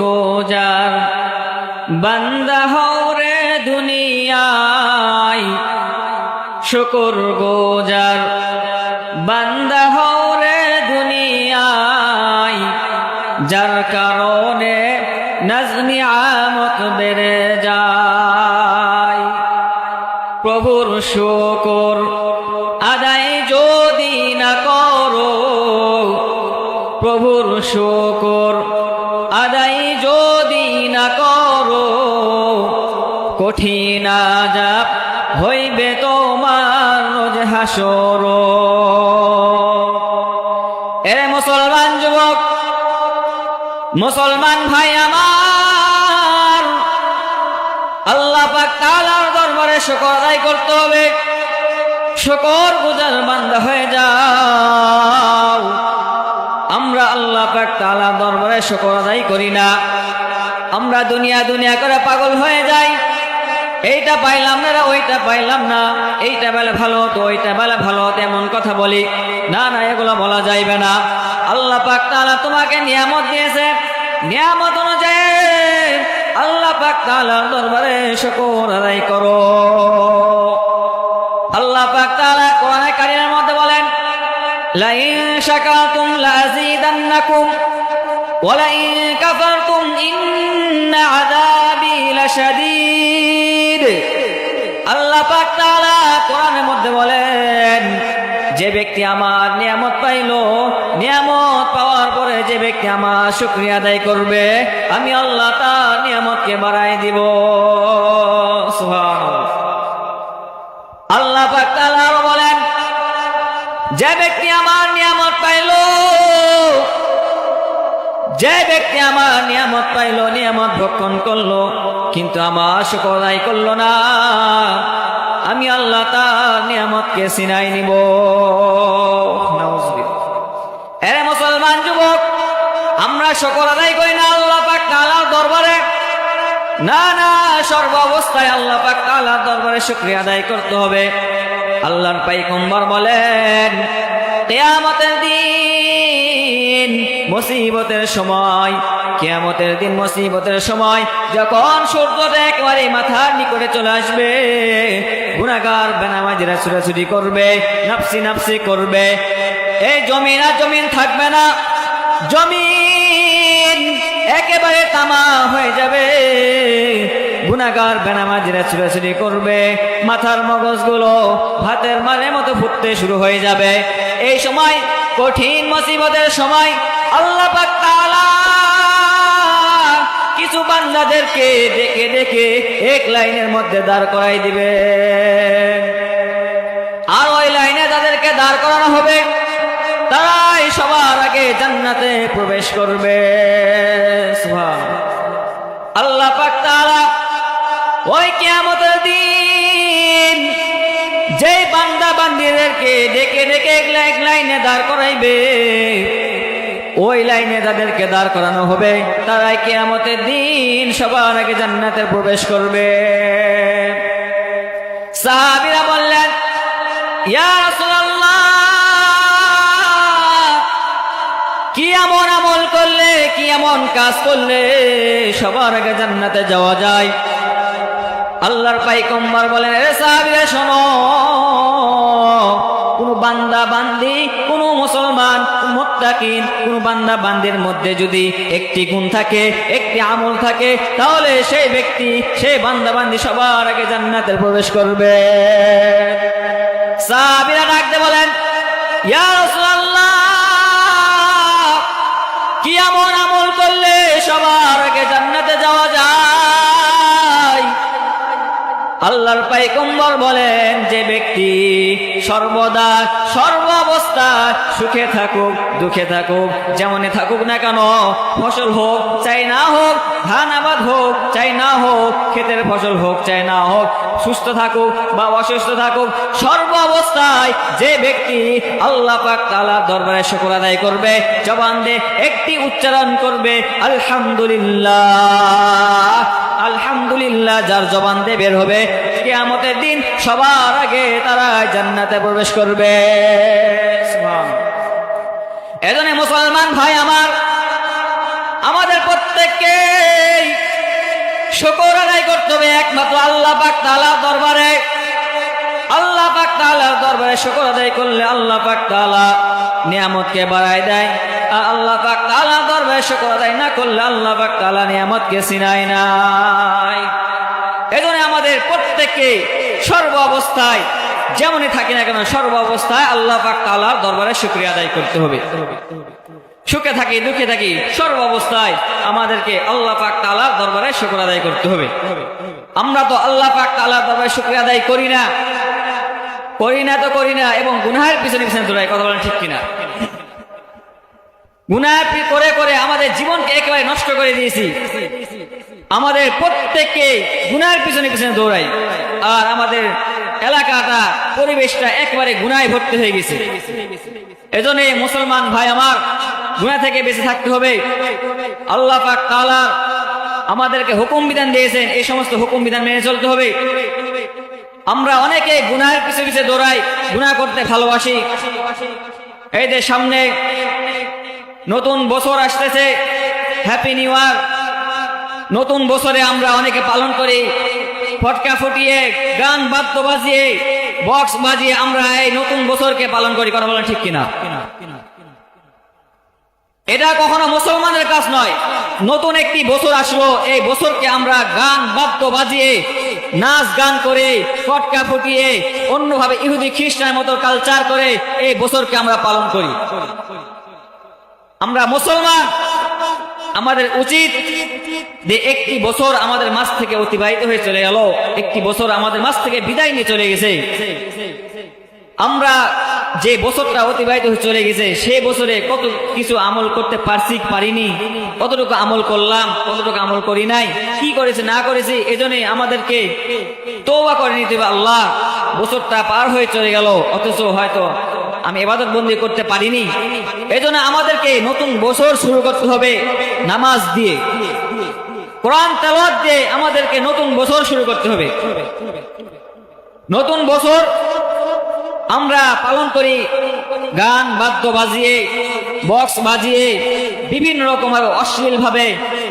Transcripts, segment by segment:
গোজার বান্দা হরে দুনিয়ায়, শুকুর গোজার। বান্দা হরে দুনিয়ায়, যার কারণে নজমি আমত বেড়ে যায়। প্রভুর শুকর আদায় যদি না করো, প্রভুর শুকর হাসর এ মুসলমান যুবক, মুসলমান ভাই আমার, আল্লাহ পাক তাআলার দরবারে শুকর আদায় করতে হবে। শুকর গুজার বান্দা হয়ে যাও। আমরা আল্লাহ পাক তাআলার দরবারে শুকর আদায় করি না। আমরা দুনিয়া দুনিয়া করে পাগল হয়ে যাই। এইটা পাইলাম না ওইটা পাইলাম না। এইটা বেলে ভালো তো, ওইটা বেলে ভালো, তেমন কথা বলি। না না, এগুলো বলা যাইবে না। আল্লাহ পাক তালা তোমাকে নিয়ামত দিয়েছে। নিয়ামত অনুযায়ী আল্লাহ পাক তালা দরবারে শকর আদায় করো। আল্লাহ পাক তালা কোরআনে কারিমের মধ্যে বলেন, লাইন শাকাতুম লাযিদান্নাকুম ওয়া লাইন কাফারতুম ইন্না আযাবি লাশাদীদ। ব্যক্তি আমার নিয়ামত পাইলো, নিয়ামত পাওয়ার পরে যে ব্যক্তি আমার শুক্রিয়া আদায় করবে, আমি আল্লাহ তার নিয়ামতকে বাড়াই দিব। আল্লাহ বলেন, যে ব্যক্তি আমার নিয়ামত পাইলো, যে ব্যক্তি আমার নিয়ামত পাইলো, নিয়ামত ভক্ষণ করল, কিন্তু আমার শুকরাই করল না। আমি আল্লাহ তার নিয়ামতকে সিনাই নিব। এরে মুসলমান যুবক, আমরা শকর আদায় করি না আল্লাহ পাক তাআলার দরবারে। না না, সর্ব অবস্থায় আল্লাহ পাক তাআলার দরবারে শুকরিয়া আদায় করতে হবে। আল্লাহর পাইকম্বর বলেন, কেয়ামতের দিন, মুসিবতের সময় কেয়ামতের দিন মুসিবতের সময় যখন সূর্যটা একেবারে মাথার নিকটে চলে আসবে, গুণাগার বেনামাজিরা ছুটাছুটি করবে নাপসি নাপসি করবে। এই জমিন আর জমিন থাকবে না। জমিন একেবারে তামা হয়ে যাবে। গুনাগার বেনামাজিরা ছুটাছুটি করবে। মাথার মগজগুলো ভাতের মারের মতো ফুটতে শুরু হয়ে যাবে। এই সময় কঠিন মুসিবতের সময় আল্লাহ পাক কিছু বান্দাদেরকে ডেকে ডেকে এক লাইনের মধ্যে দাঁড় করাই দিবে। আর ওই লাইনে তাদেরকে দাঁড় করানো হবে। তারাই সবার আগে জান্নাতে প্রবেশ করবে। আল্লাহ পাক তাআলা ওই কিয়ামতের দিন যে বান্দা বান্দিদেরকে এক লাই- এক লাইনে দাঁড় করাইবে ওই লাইনে তাদেরকে দাঁড় করানো হবে, তারাই কিয়ামতের দিন সবার আগে জান্নাতে প্রবেশ করবে। সাহাবীরা বললেন কি এমন আমল করলে, কি এমন কাজ করলে সবার আগে জান্নাতে যাওয়া যায়? আল্লাহর পাইকম্বর বলেন রে সাহাবীরা, শোনো বান্দা বান্দি, কোন মুসলমান মোত্তাকিন, কোন বান্দা বান্দির মধ্যে যদি একটি গুণ থাকে, একটি আমল থাকে, তাহলে সেই ব্যক্তি, সেই বান্দা বান্দি সবার আগে জান্নাতে প্রবেশ করবে। সাহাবীরা ডাকতে বলেন, ইয়া রাসূলুল্লাহ, কি এমন আমল করলে সবার আগে আল্লাহর পাইকম্বর বলেন, যে ব্যক্তি সর্বদা সর্ব অবস্থায় সুখে থাকুক, দুঃখে থাকুক যেমনে থাকুক না কেন, ফসল হোক, চাই না হোক, ধান আবাদ হোক, চাই না হোক, ক্ষেতের ফসল হোক, চাই না হোক, সুস্থ থাকুক বা অসুস্থ থাকুক সর্ব অবস্থায় যে ব্যক্তি আল্লাহ পাক তাআলার দরবারে শুকর আদায় করবে, জবান দিয়ে একটি উচ্চারণ করবে, আলহামদুলিল্লাহ। আলহামদুলিল্লাহ, যার জবান দিয়ে বের হবে, কেয়ামতের দিন সবার আগে তারা জান্নাতে প্রবেশ করবে। এজনে এজন্য মুসলমান ভাই আমার, আমাদের প্রত্যেককে শুকর আদায় করতে হবে, একমাত্র আল্লাহ পাক তালা দরবারে। তাআলার দরবারে শুকর আদায় করলে আল্লাহ পাক নিয়ামতকে দেয়। আর আল্লাহ পাক দরবারে আদায় না করলে আল্লাহ পাক নিয়ামতকে নাই এজন্য আমাদের প্রত্যেককে সর্ব অবস্থায় যেমনই থাকি না কেন, সর্ব অবস্থায় আল্লাহ পাক তাআলার দরবারে শুকরিয়া আদায় করতে হবে। সুখে থাকি, দুঃখে থাকি, সর্ব অবস্থায় আমাদেরকে আল্লাহ পাক তাআলার দরবারে শুকর আদায় করতে হবে। আমরা তো আল্লাহ পাক তাআলার দরবারে শুকরিয়া আদায় করি না। করি না তো করি না, এবং গুনাহের পিছনে পিছনে দৌড়াই কথা বলেন ঠিক কিনা? গুনাহ করে করে আমাদের জীবনকে একেবারে নষ্ট করে দিয়েছি। আমাদের প্রত্যেককে গুনার পিছনে পিছনে দৌড়াই। আর আমাদের এলাকাটা, পরিবেশটা একবারে গুনায় ভর্তি হয়ে গেছে। এজন্য মুসলমান ভাই আমার, গুনাহ থেকে বেঁচে থাকতে হবে। আল্লাহ পাক তাআলা আমাদেরকে হুকুম বিধান দিয়েছেন, এই সমস্ত হুকুম বিধান মেনে চলতে হবে। আমরা অনেকে গুনাহের পিছে পিছে দৌড়াই, গুনাহ করতে ভালোবাসি। এই যে সামনে নতুন বছর আসতেছে হ্যাপি নিউ ইয়ার নতুন বছরে আমরা অনেকে পালন করি, ফটকা ফুটিয়ে, গান বাদ্য বাজিয়ে বক্স বাজিয়ে আমরা এই নতুন বছরকে পালন করি, কথা বলেন ঠিক কিনা? এটা কখনো মুসলমানের কাজ নয়। নতুন একটি বছর আসলো। এই বছরকে আমরা গান, বাদ্য বাজিয়ে, নাচ গান করে, ফটকা ফুটিয়ে, অন্যভাবে ইহুদি খ্রিস্টানের মতো কালচার করে এই বছরকে আমরা পালন করি। আমরা মুসলমান, আমাদের উচিত যে একটি বছর আমাদের মাছ থেকে অতিবাহিত হয়ে চলে গেল। একটি বছর আমাদের মাছ থেকে বিদায় নিয়ে চলে গেছে। আমরা যে বছরটা অতিবাহিত চলে গেছে সেই বছরে কত কিছু আমল করতে পারছি পারিনি। কতটুকু আমল করলাম, কতটুকু আমল করি নাই, কি করেছে, না করেছি, এজন্যই আমাদেরকে তৌবা করে নিতে আল্লাহ। বছরটা পার হয়ে চলে গেল, অথচ হয়তো আমি এবাদত বন্দি করতে পারিনি। এজন্য আমাদেরকে নতুন বছর শুরু করতে হবে নামাজ দিয়ে। কোরআন তেলাওয়াত দিয়ে আমাদেরকে নতুন বছর শুরু করতে হবে। নতুন বছর আমরা পালন করি গান, বাদ্য বাজিয়ে, বক্স বাজিয়ে, বিভিন্ন রকম অশ্লীল ভাবে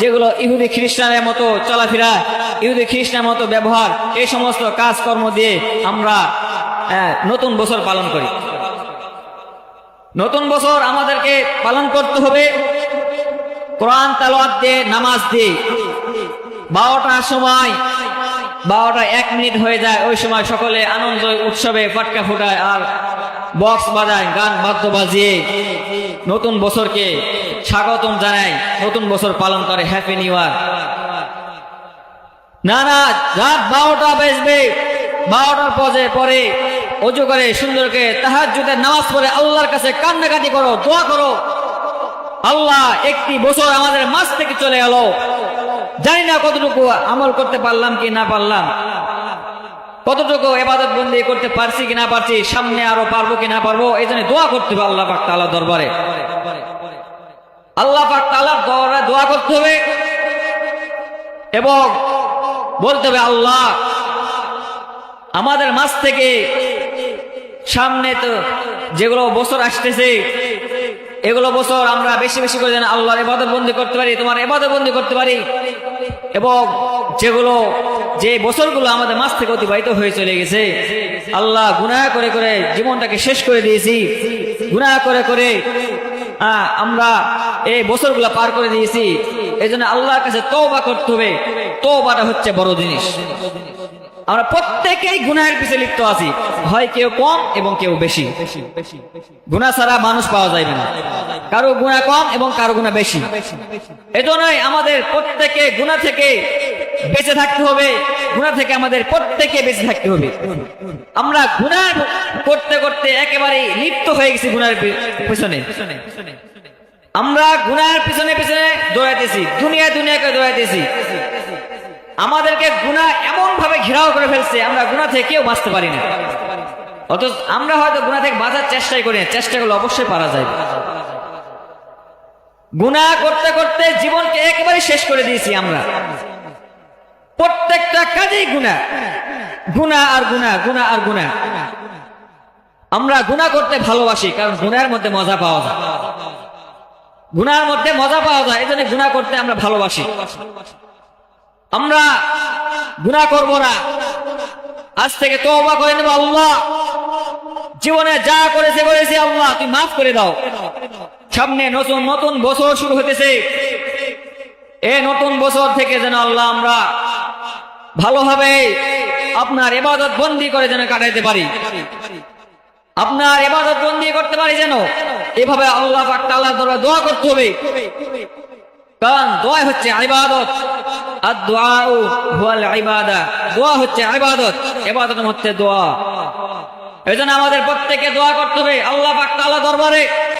যেগুলো ইহুদি খ্রিস্টানের মতো চলাফেরা, ইহুদি খ্রিস্টানের মতো ব্যবহার, এই সমস্ত কাজকর্ম দিয়ে আমরা নতুন বছর পালন করি। নতুন বছর আমাদেরকে পালন করতে হবে কোরআন তালাওয়াত দিয়ে, নামাজ দিয়ে। বারোটার সময় বারোটা এক মিনিট হয়ে যায়, ওই সময় সকলে আনন্দ উৎসবে ফাটকা ফুটায় আর বক্স বাজায়, গান বাদ্য বাজিয়ে নতুন বছরকে স্বাগতম জানায়, নতুন বছর পালন করে হ্যাপি নিউ ইয়ার না না, রাত বারোটা বেজবে। বারোটার পরে পরে অজু করে সুন্দরকে তাহার নামাজ পড়ে আল্লাহর কাছে কান্নাকাটি করো, দোয়া করো। আল্লাহ একটি বছর আমাদের মাছ থেকে চলে গেল জানি না কতটুকু আমল করতে পারলাম কি না পারলাম। কতটুকু এবাদত বন্দি করতে পারছি কি না পারছি, সামনে আরও পারব কি না পারব, এই জন্য দোয়া করতে হবে আল্লাহ পাক দরবারে। আল্লাহ পাক দরবারে দোয়া করতে হবে এবং বলতে হবে, আল্লাহ, আমাদের মাছ থেকে সামনে তো যেগুলো বছর আসতেছে এগুলো বছর আমরা বেশি বেশি করে যেন আল্লাহর এবাদত বন্দি করতে পারি, তোমার এবাদত বন্দি করতে পারি। এবং যেগুলো, যে বছরগুলো আমাদের মাছ থেকে অতিবাহিত হয়ে চলে গেছে, আল্লাহ গুনাহ করে করে জীবনটাকে শেষ করে দিয়েছি। গুনাহ করে করে আমরা এই বছরগুলো পার করে দিয়েছি। এই জন্য আল্লাহর কাছে তওবা করতে হবে। তওবাটা হচ্ছে বড় জিনিস। আমরা প্রত্যেকেই গুনাহের পিছে লিপ্ত আছি। হয় কেউ কম এবং কেউ বেশি। গুণা ছাড়া মানুষ পাওয়া যাবে না। কারও গুণা কম এবং কারও গুণা বেশি। এজন্যই আমাদের প্রত্যেকে গুণা থেকে বেঁচে থাকতে হবে। গুণা থেকে আমাদের প্রত্যেকে বেঁচে থাকতে হবে। আমরা গুণা করতে করতে একেবারে লিপ্ত হয়ে গেছি গুনার পি- পিছনে। আমরা গুনার পিছনে পিছনে দৌড়াইতেছি। দুনিয়া দুনিয়াকে দৌড়াইতেছি। আমাদেরকে গুণা এমন ভাবে ঘেরাও করে ফেলছে, আমরা গুণা থেকে কেউ বাঁচতে পারি না। অথচ আমরা হয়তো গুণা থেকে বাঁচার চেষ্টাই করি না, চেষ্টা করলে অবশ্যই পারা যায়। গুণা করতে করতে জীবনকে একেবারে শেষ করে দিয়েছি আমরা। প্রত্যেকটা কাজেই গুণা। গুণা আর গুণা গুণা আর গুণা। আমরা গুণা করতে ভালোবাসি, কারণ গুণার মধ্যে মজা পাওয়া যায়। গুনার মধ্যে মজা পাওয়া যায় এই জন্য গুণা করতে আমরা ভালোবাসি। আমরা গুণা করব না। আজ থেকে তওবা করে নেব আল্লাহ। জীবনে যা করেছে করেছে আল্লাহ তুই মাফ করে দাও। সামনে নতুন নতুন বছর শুরু হতেছে এই নতুন বছর থেকে যেন আল্লাহ আমরা ভালোভাবে আপনার এবাদত বন্দি করে যেন কাটাইতে পারি। আপনার এবাদত বন্দি করতে পারি যেন। এভাবে আল্লাহ পাক দোয়া করতে হবে। কারণ দোয়া হচ্ছে ইবাদত। আর দোয়া হচ্ছে হচ্ছে দোয়া। আমাদের প্রত্যেকে দোয়া করতে হবে। আল্লাহ পাক দরবারে